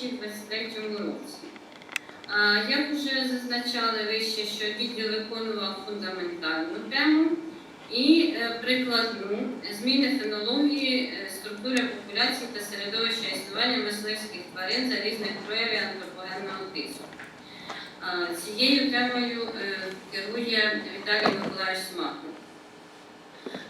2023 році. Як вже зазначали вище, що відділ виконував фундаментальну тему і е, прикладну зміни фенології, е, структури популяції та середовища існування мисливських тварин за різних проявів антропогенного тиску. Цією темою е, керує Віталій Миколаївич Смаков.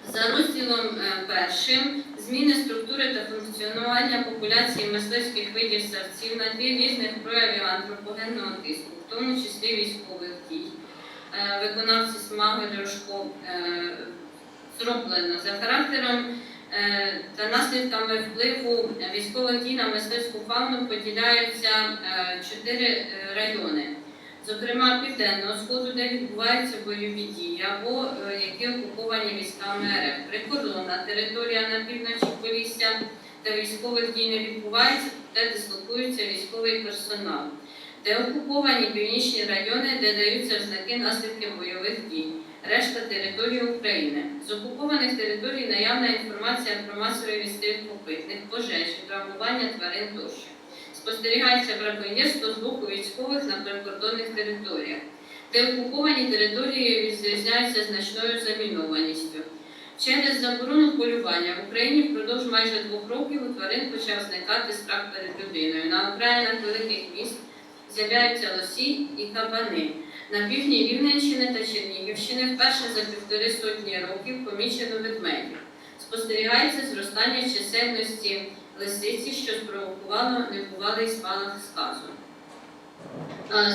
За розділом першим зміни структури та функціонування популяції мисливських видів савців на тлі різних проявів антропогенного тиску, в тому числі військових дій. Е, Виконавці Смаги Ляшко е, зроблено за характером е, та наслідками впливу військових дій на мисливську фауну поділяються чотири райони. Зокрема, південного сходу, де відбуваються бойові дії, або е, які окуповані військами РФ. Прикордонна територія на півночі Полісся, де військових дій не відбувається, де дислокується військовий персонал, де окуповані північні райони, де даються ознаки наслідків бойових дій. Решта території України. З окупованих територій наявна інформація про масовий відстріл копитних, пожежі, травмування тварин тощо. Спостерігається браконьєрство з боку військових на прикордонних територіях, де окуповані території відрізняються значною замінованістю. Через заборону полювання в Україні впродовж майже двох років у тварин почав зникати страх перед людиною. На окраїнах великих міст з'являються лосі і кабани. На півдні Рівненщини та Чернігівщини вперше за півтори сотні років помічено ведмедів. Спостерігається зростання чисельності лисиці, що спровокувало небувалий спалах сказу.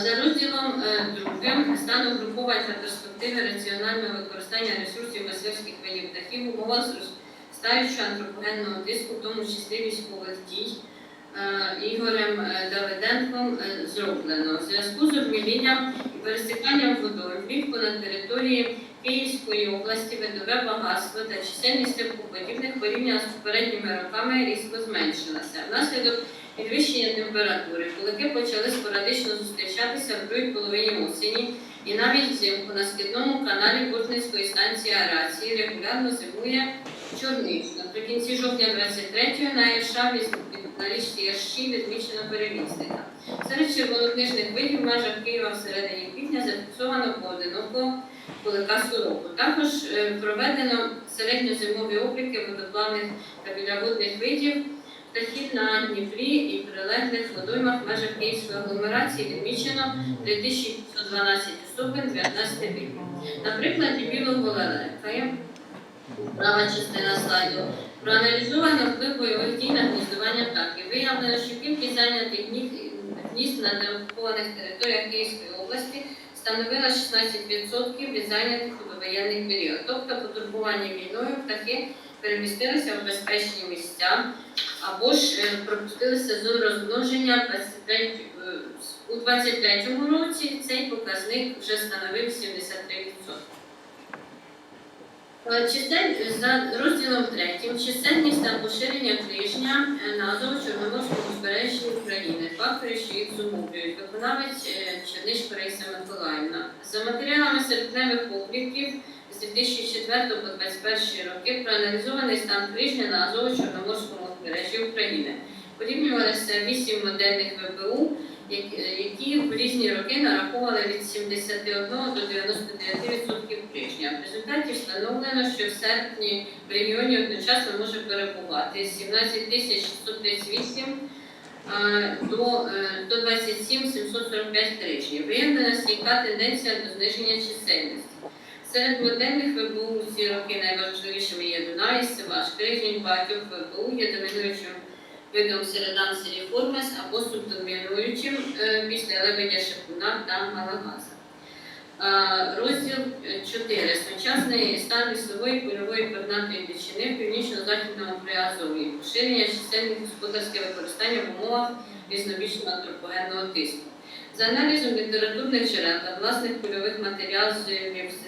За розділом е, другим стан угруповань та перспективи раціонального використання ресурсів мисливських видів птахів в умовах зростаючого антропогенного тиску, в тому числі військових дій. е, Ігорем е, Давиденком зроблено. В зв'язку з обмілінням і пересіканням водою влітку на території Київської області видове багатство та чисельність рибоподібних порівняно з попередніми роками різко зменшилася. Внаслідок підвищення температури кулики почали спорадично зустрічатися в другій половині осені і навіть взимку на скидному каналі Бортницької станції аерації регулярно зимує чорнич. Наприкінці жовтня 23-го на Ірша від- на річці Ярші відмічено перевізника. Серед червонокнижних видів в межах Києва всередині квітня зафіксовано поодиноко кулика сороку. Також е, проведено середньозимові обліки водоплавних та біля видів птахів на Дніпрі і прилеглих водоймах в межах Київської агломерації відмічено 3512 особин 19 видів. На прикладі білого лелека, права частина слайду, проаналізовано вплив бойових дій на гніздування птахів. Виявлено, що кількість зайнятих гнізд- на деокупованих територіях Київської області становила 16% від зайнятих у довоєнний період. Тобто потурбувані війною птахи перемістилися в безпечні місця або ж е, пропустили сезон розмноження 23, е, у 23 році цей показник вже становив 73%. Е, Чисель за розділом третім чисельність та поширення клижня е, на Азово-Чорноморському узбережжі України. Фактори, що їх зумовлюють. Виконавець е, Черниш Раїса Миколаївна. За матеріалами серпневих обліків з 2004 по 2021 роки проаналізований стан клижня на Азово-Чорноморському узбережжі України. Порівнювалися вісім модельних ВПУ, які- які в різні роки нараховували від 71 до 99% клижня. В результаті встановлено, що в серпні в регіоні одночасно може перебувати 17 тисяч 638 е, до е, 127 745 клижнів. Виявлена стійка тенденція до зниження чисельності. Серед модельних ВПУ у ці роки найважливішими є Дунай, Сиваш, Крижень, багатьох ВПУ є домінуючим видом середан сіріформес або субдомінуючим е, після лебедя шипуна та галагаса. Е, Розділ 4. Сучасний стан лісової польової пернатої дичини в північно-західному Приазові. Поширення чисельних господарське використання в умовах різнобічного антропогенного тиску. За аналізом літературних джерел та власних польових матеріалів з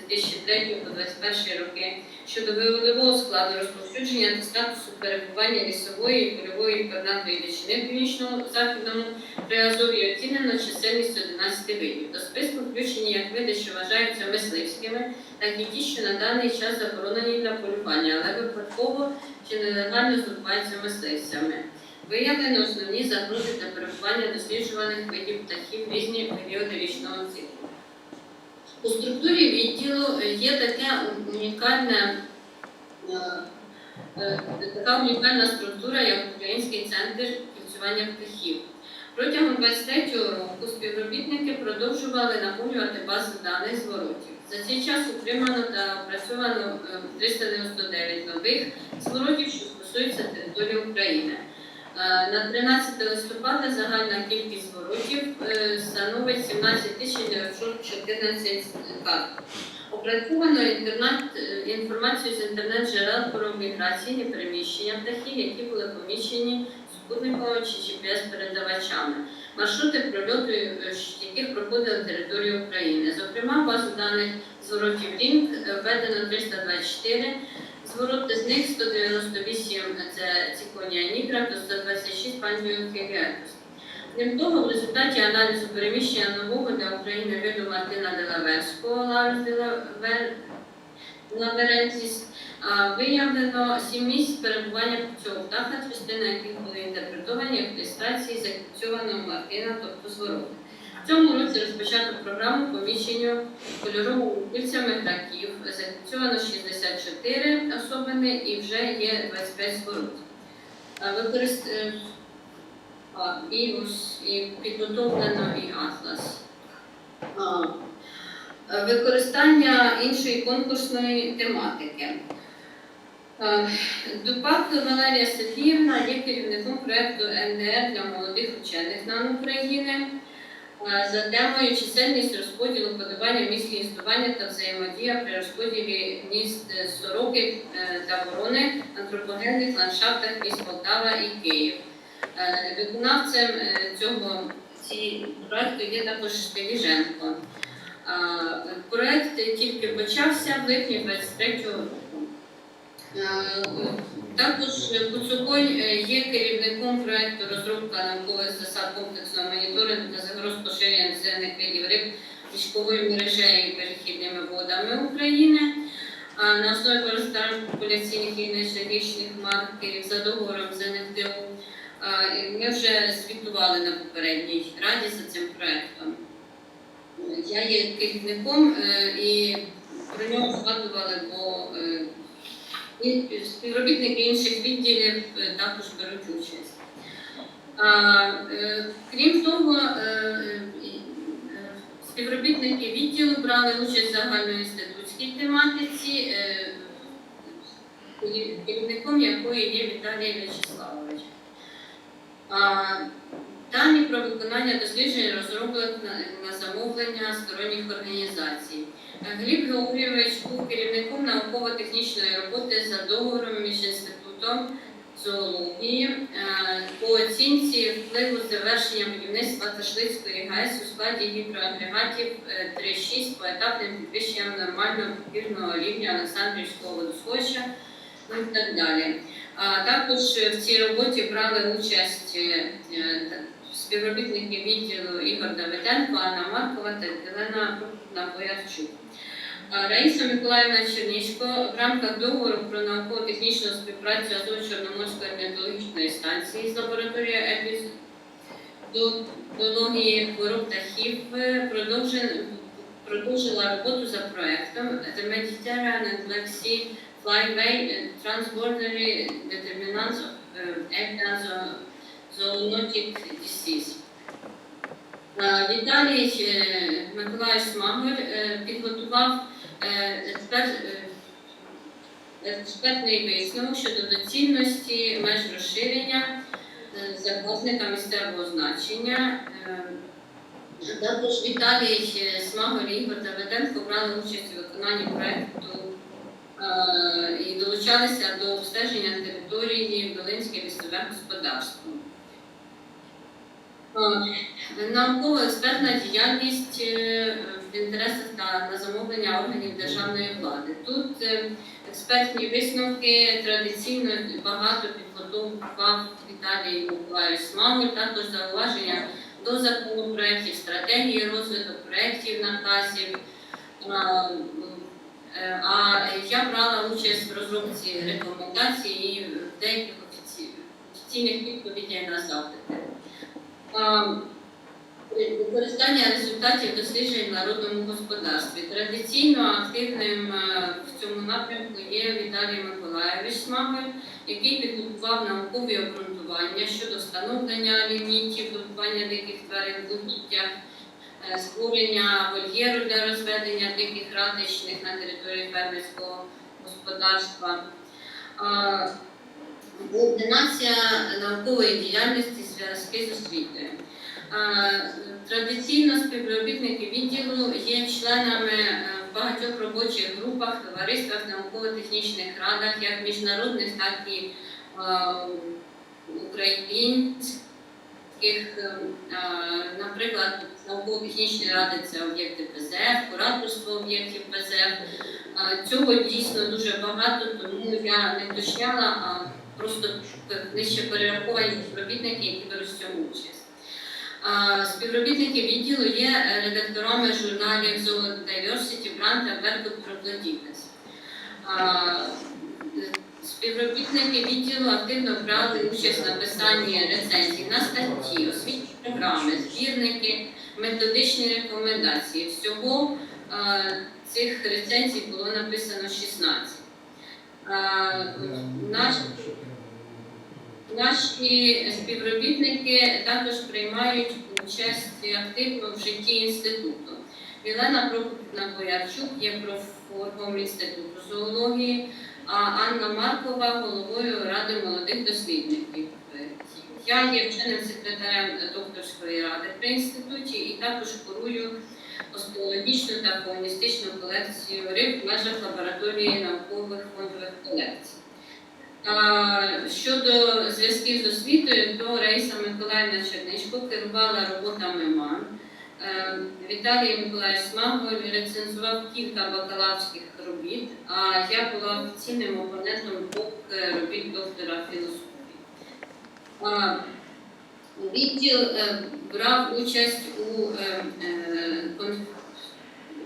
2003 по 2021 роки щодо виводового складу розповсюдження та статусу перебування лісової і польової пернатої дичини в північному західному Приазов'ї оцінено чисельність 11 видів. До списку включені як види, що вважаються мисливськими, так і ті, що на даний час заборонені для полювання, але випадково чи нелегально здобуваються мисливцями. Виявлено основні загрози та перебування досліджуваних видів птахів в різні періоди річного циклу. У структурі відділу е, є таке унікальне, е, е, така унікальна структура, як Український центр кільцювання птахів. Протягом 23-го року співробітники продовжували наповнювати базу даних зворотів. За цей час отримано та опрацьовано е, 399 нових зворотів, що стосуються території України. Е, На 13 листопада загальна кількість зворотів е, становить 17 914 карт. Опрацьовано е, інформацію з інтернет-джерел про міграційні переміщення птахів, які були помічені супутниковими чи GPS-передавачами, маршрути прольоту, яких проходили територію України. Зокрема, базу даних зворотів Лінк введено 324 звороти, з них 198 це циконія нігра, то 126 панвіохегетус. Крім того, в результаті аналізу переміщення нового для України виду Мартина Делаверського Ларус Делаверенсіс виявлено сім місць перебування цього птаха, частина яких були інтерпретовані як ілюстрації закільцьованого Мартина, тобто звороти. В цьому році розпочато програму поміщення кольоровими кільцями граків. Закільцьовано 64 особини і вже є 25 зворотів. А, використ... е, і, і підготовлено і атлас. Використання іншої конкурсної тематики. Дупак Валерія Сергіївна є керівником проєкту НДР для молодих учених НАН України за темою чисельність розподілу подавання місць гніздування та взаємодія при розподілі міст сороки е, та ворони антропогенних ландшафтах міст Полтава і Київ. Е, Виконавцем е, цього ці проекту є також Теліженко. А, Проект тільки почався в липні 23-го року. Е, Також Куцуконь е, є керівником проекту розробка наукових засад комплексного моніторингу та загроз поширення населених видів риб річковою мережею і перехідними водами України. А На основі використання популяційних і нечелічних маркерів за договором з НФТУ ми вже звітували на попередній раді за цим проектом. Я є керівником е, і про нього згадували, бо і співробітники інших відділів е, також беруть участь. Е, Крім того, е, співробітники відділу брали участь в загальноінститутській тематиці, керівником якої є Віталій В'ячеславович. Дані про виконання досліджень розроблено на, на замовлення сторонніх організацій. Е, Гліб Георгійович був керівником науково-технічної роботи за договором між інститутом зоології е, по оцінці впливу завершення будівництва Ташлицької ГАЕС у складі гідроагрегатів е, 3.6 поетапним підвищенням нормального підпірного рівня Олександрівського водосховища і так далі. Також в цій роботі брали участь е, е, співробітники відділу Ігор Давиденко, Анна Маркова та Єлена Боярчук. Раїса Миколаївна Чернічко в рамках договору про науково-технічну співпрацю Азов-Чорноморської орнітологічної станції з лабораторією епідології хвороб птахів продовжила роботу за проектом The Mediterranean Black Sea Flyway and Transborder Determinants of Avian Disease. Віталій е, Миколаївич Смагор е, підготував експертний висновок щодо доцільності меж розширення е, місцевого значення. Е, Також Віталій е, Смагор Ігор Давиденко брали участь у виконанні проекту е, і долучалися до обстеження території Долинське лісове господарство. Е, Науково-експертна діяльність е, інтересах та на замовлення органів державної влади. Тут е, експертні висновки традиційно багато підготовував Віталій Миколаївич Смагуль, також зауваження до законопроєктів, стратегії розвитку проєктів, наказів. А, е, А я брала участь в розробці рекомендацій і деяких офіційних відповідей на запити. А, Використання результатів досліджень в народному господарстві. Традиційно активним е, в цьому напрямку є Віталій Миколаєвич Смагель, який підготував наукові обґрунтування щодо встановлення лімітів добування диких тварин в угіддях, е, створення вольєру для розведення диких ратичних на території фермерського господарства. Координація наукової діяльності зв'язки з освітою. Традиційно співробітники відділу є членами е, в багатьох робочих групах, товариствах, науково-технічних радах, як міжнародних, так і е, українських. Е, Наприклад, науково-технічні ради це об'єкти ПЗФ, кураторство об'єктів ПЗФ. Цього дійсно дуже багато, тому я не уточняла, а просто нижче перераховані співробітники, які беруть в цьому участь. Співробітники відділу є редакторами журналів Zolo Diversity, Brand та Berkut Troglodytes. Співробітники відділу активно брали участь в написанні рецензій на статті, освітні програми, збірники, методичні рекомендації. Всього цих рецензій було написано 16. Е, Наш Наші співробітники також приймають участь активно в житті інституту. Мілена Прокопівна Боярчук є профоргом інституту зоології, а Анна Маркова головою Ради молодих дослідників. Я є вченим секретарем докторської ради при інституті і також курую остеологічну та фауністичну колекцію риб в межах лабораторії наукових фондових колекцій. Щодо зв'язків з освітою, то Раїса Миколаївна Черничко керувала роботами МАН. Е, Віталій Миколаївич Смаголь рецензував кілька бакалаврських робіт, а я була офіційним опонентом двох е, робіт доктора філософії. Відділ е, брав участь у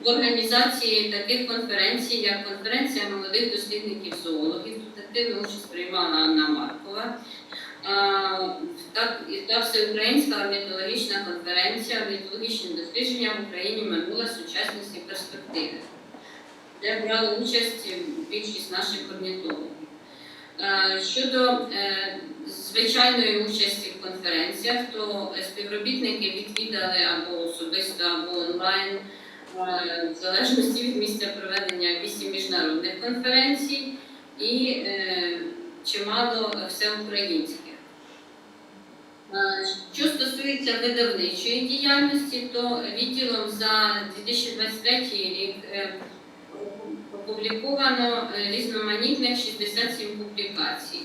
в організації таких конференцій, як конференція молодих дослідників зоологів. Активну участь приймала Анна Маркова. Так, і та всеукраїнська орнітологічна конференція орнітологічні дослідження в Україні минула сучасність і перспективи, де брали участь більшість наших орнітологів. Щодо е, звичайної участі в конференціях, то співробітники відвідали або особисто, або онлайн, е, в залежності від місця проведення вісім міжнародних конференцій і е, чимало всеукраїнських. Е, Що стосується видавничої діяльності, то відділом за 2023 рік е, опубліковано е, різноманітних 67 публікацій.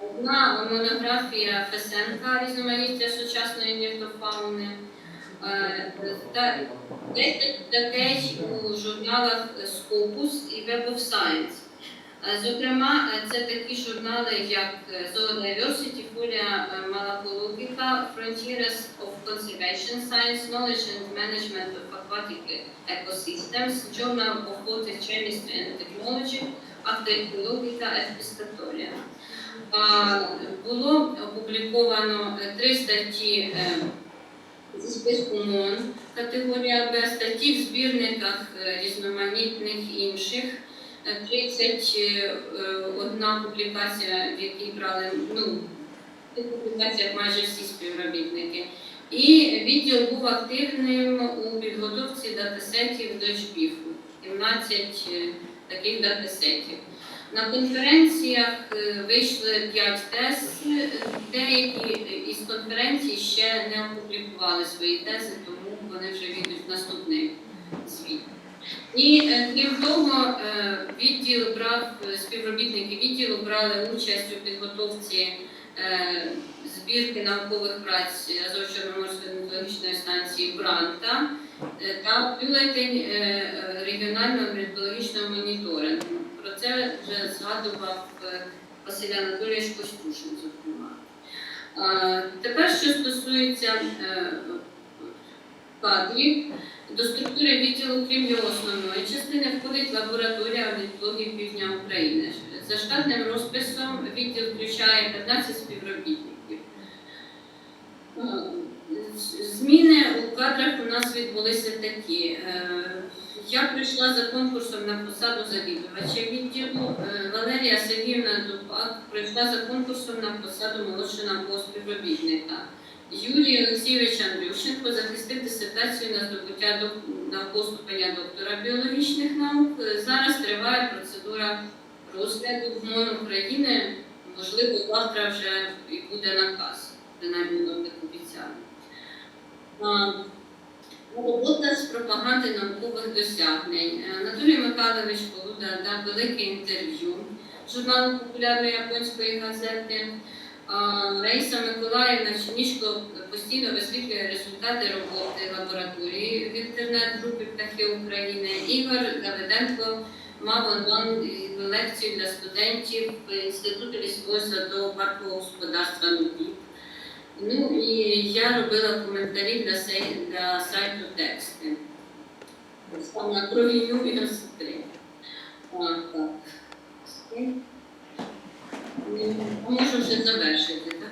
Одна монографія Фесенка різноманіття сучасної нефтофауни. Е, та 10 статей у журналах Scopus і Web of Science. Е, Зокрема, е, це такі журнали, як е, Zoodiversity, Folia е, Malacologica, Frontiers of Conservation Science, Knowledge and Management of Aquatic Ecosystems, Journal of Water Chemistry and Technology, Archaeologica et Було опубліковано е, три статті е, зі списку МОН, категорія Б, статті в збірниках е, різноманітних інших. 31 публікація, в якій брали ну, в тих публікаціях майже всі співробітники. І відділ був активним у підготовці датасетів до ЖБІФу, 17 е, таких датасетів. На конференціях е, вийшли 5 тез, е, деякі із конференцій ще не опублікували свої тези, тому вони вже війдуть в наступний звіт. І е, крім того, е, відділ брав співробітники відділу брали участь у підготовці е, збірки наукових праць Азов-Чорноморської орнітологічної станції Бранта та бюлетень регіонального орнітологічного моніторингу. Про це вже згадував Василь Анатолійович Костюшин, зокрема. Тепер, що стосується кадрів, до структури відділу, крім його основної частини, входить лабораторія орнітології Півдня України. За штатним розписом відділ включає 15 співробітників. Е, Зміни у кадрах у нас відбулися такі. Е, Я прийшла за конкурсом на посаду завідувача відділу. Е, Валерія Сергіївна Дупак прийшла за конкурсом на посаду молодшого співробітника. Юрій Олексійович Андрющенко захистив дисертацію на здобуття наукового ступеня доктора біологічних наук. Е, Зараз триває процедура розгляду в МОН України. Можливо, завтра вже і буде наказ, принаймні нам так обіцяли. Робота з пропаганди наукових досягнень. Анатолій Михайлович Полуда дав велике інтерв'ю журналу популярної японської газети. Раїса Миколаївна Чинішко постійно висвітлює результати роботи лабораторії в інтернет-групі Птахи України. Ігор Давиденко мав онлайн лекцію для студентів Інституту лісового садового паркового господарства НУПІ. Ну і я робила коментарі для, сей, для сайту тексти. Саме про війну і розстріл. А, так. Можу вже завершити.